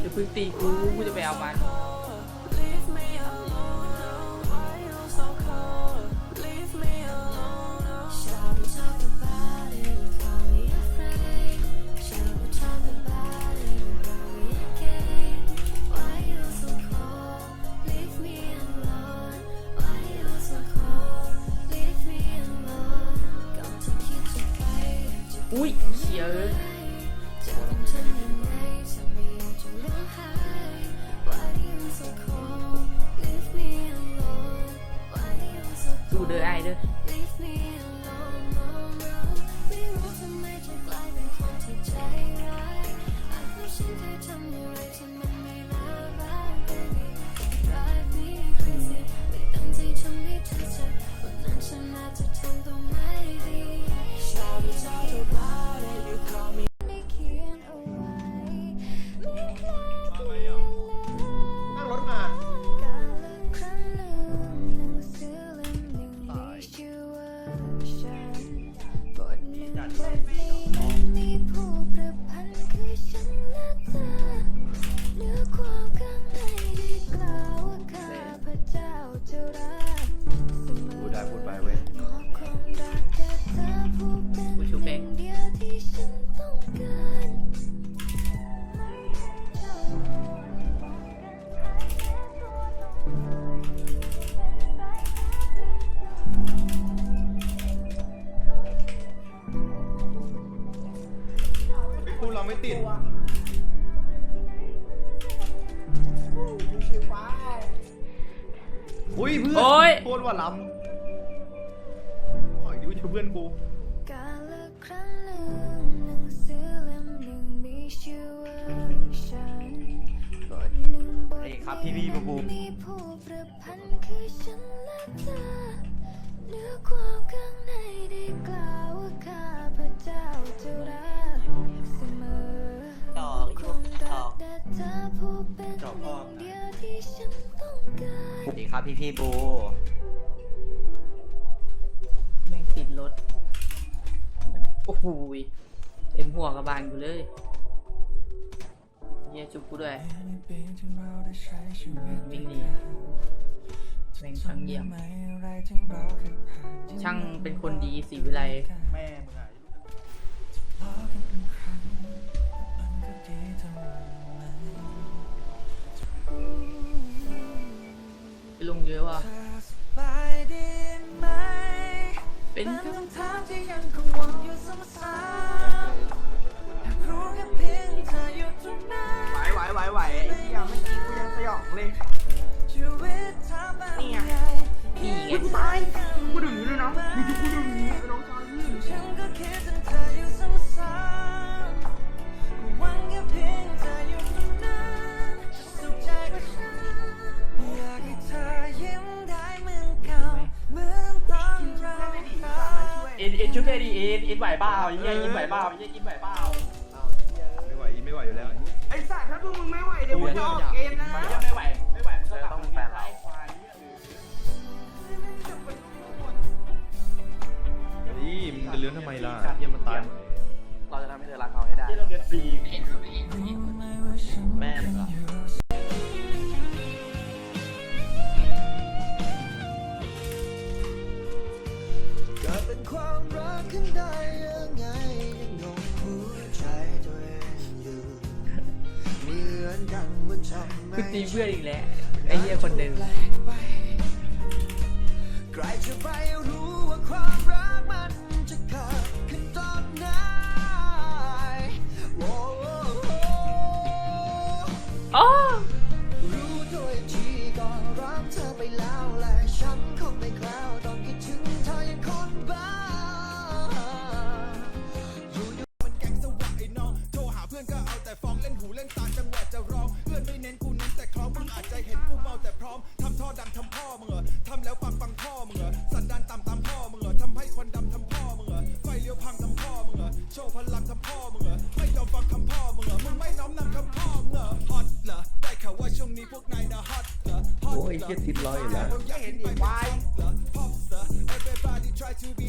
เดี๋ยวพึ่งตีกูกูจะไปเอามัน ดูเด้อไอเด้อ มีผู้ประพันธ์คือฉันและเธอเหนือความ อุ้ยเพื่อนโอ๊ย โคตรว่าล้ำขออีกดิวช่วยเพื่อนกูกาลครั้งหนึ่งหนังสือเล่มหนึ่งมีชื่อว่าฉันบทหนึ่งบทเอ้ยครับพี่พี่บูบูมีผู้ประพันธ์คือฉันและเธอ ครับพี่พี่บูแม่งติดรถโอ้โหยเต็มหัวกระบาลกูเลยเฮียจุบกูด้วยวิ่งหนีแม่งช่างเยี่ยมช่างเป็นคนดีสีวิไลแม่มึงอะ ลงเยอะว่ะ เป็นคำถามที่ยังคงวนอยู่ซ้ำๆอยากรู้แค่เพียงเธออยู่ตรงนั้นไหวไหวไหวไหวไอ้เหี้ยเมื่อกี้กูยังสยองเลย ชีวิตเธอเป็นไงนี่ไง กูตายกูดึงอยู่เลยนะมึงจะกูดึงน้องชายฉันก็คิดถึงเธอ อ็นเอ็นชุดเท่ดีเอ็นเอ็นไหวเปล่าไอ้เหี้ยอินไหวเปล่าไอ้เหี้ยอินไหวเปล่าไม่ไหวอีไม่ไหวอยู่แล้วไอ้สัตว์ถ้าพวกมึงไม่ไหวเดี๋ยวกูจะออกเกมนะไม่ไหวไม่ไหวมันก็ต้องแฟนเราเฮ้ยมึงจะเลื้อนทำไมล่ะเยี่ยมมันตายหมดเลยเราจะทำให้เธอรักเราให้ได้ที่เราเรียนฟรีแม่มึงเหรอ ความรักขึ้นได้ยังไงยังงงหัวใจตัวเองอยู่เหมือนกันว่าทำไมคือตีเพื่อนอีกแล้วไอ้เหี้ยคนเดิมแปลกไปใครจะไปรู้ว่าความรักมันจะเกิด แล้วปังปังพ่อมึงเหรอสันดานต่ำตามพ่อมึงเหรอทำให้คนดำทำพ่อมึงเหรอไฟเลี้ยวพังทำพ่อมึงเหรอโชว์พลังทำพ่อมึงเหรอไม่ยอมฟังคำพ่อมึงเหรอมึงไม่น้อมนำคำพ่อมึงเหรอฮอตเหรอได้ข่าวว่าช่วงนี้พวกนายน่ะฮอตเหรอฮอตโอ้ยเหี้ยติดร้อยอยู่แล้วอยากเห็นอีกวายเหรอ pop เหรอ everybody try to be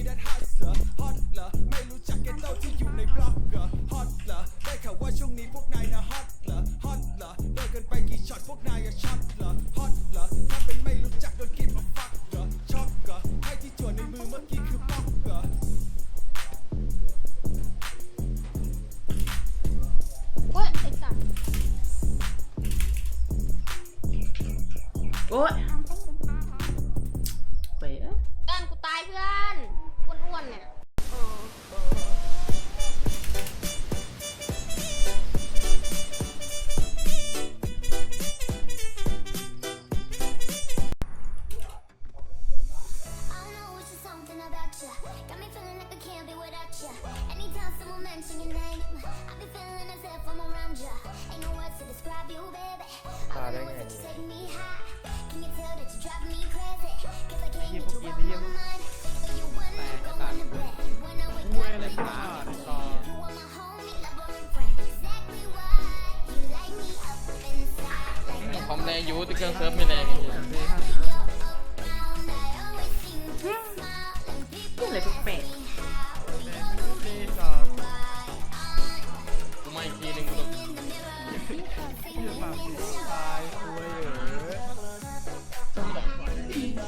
โยูแต่เครื่องเซิร์ฟไม่แรงไอ้เหี้ย you're around, I always seem to smile. And people อะไรแปลกกูมาอีกทีหนึงกูต้อง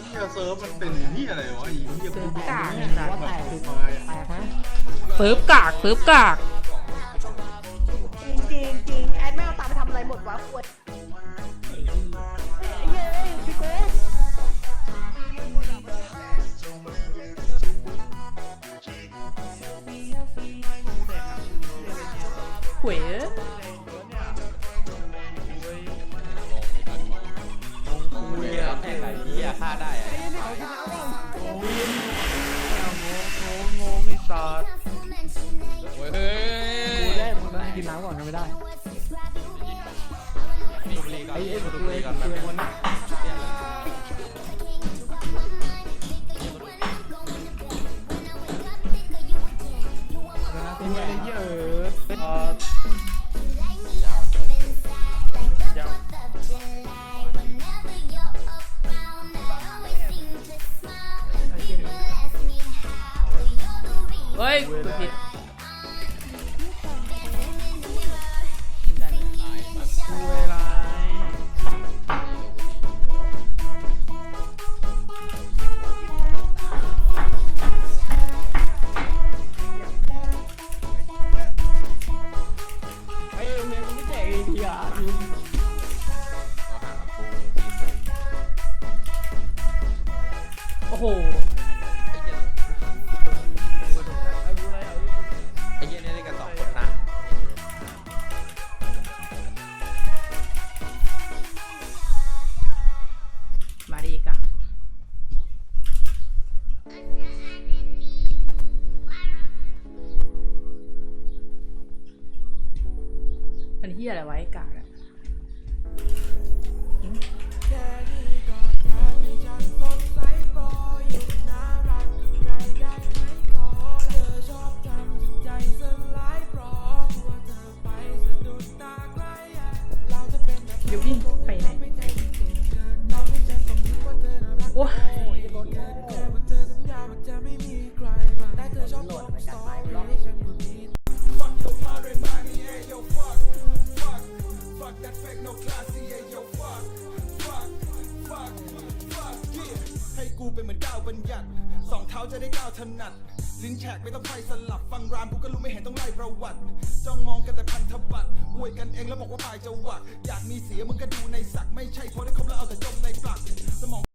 เฮียเซิร์ฟมันเป็นเฮียอะไรวะไอ้เฮียกูกากไม่ได้แบบไฟอะเฟิร์ฟกากเฟิร์ฟกาก กินไม่ได้นี่บุรีก่อนไอ้เอ็มบุรีก่อนแบบคนเฮ้ยผิด ยอะไรไว้กากอะเดี๋ยววิ่งไปไหนโอ้ย，ให้ องเท้าจะได้ก้าวถนัด ลิ้นแฉกไม่ต้องไฟสลับ ฟังรามกูก็รู้ไม่เห็นต้องไล่ประวัติ จ้องมองกันแต่พันธบัตรอวยกันเองแล้วบอกว่าปลายจะหวักอยากมีเสียมึงก็ดูในสัก ไม่ใช่พอได้ครบแล้วเอาแต่จมในปลัก สมอง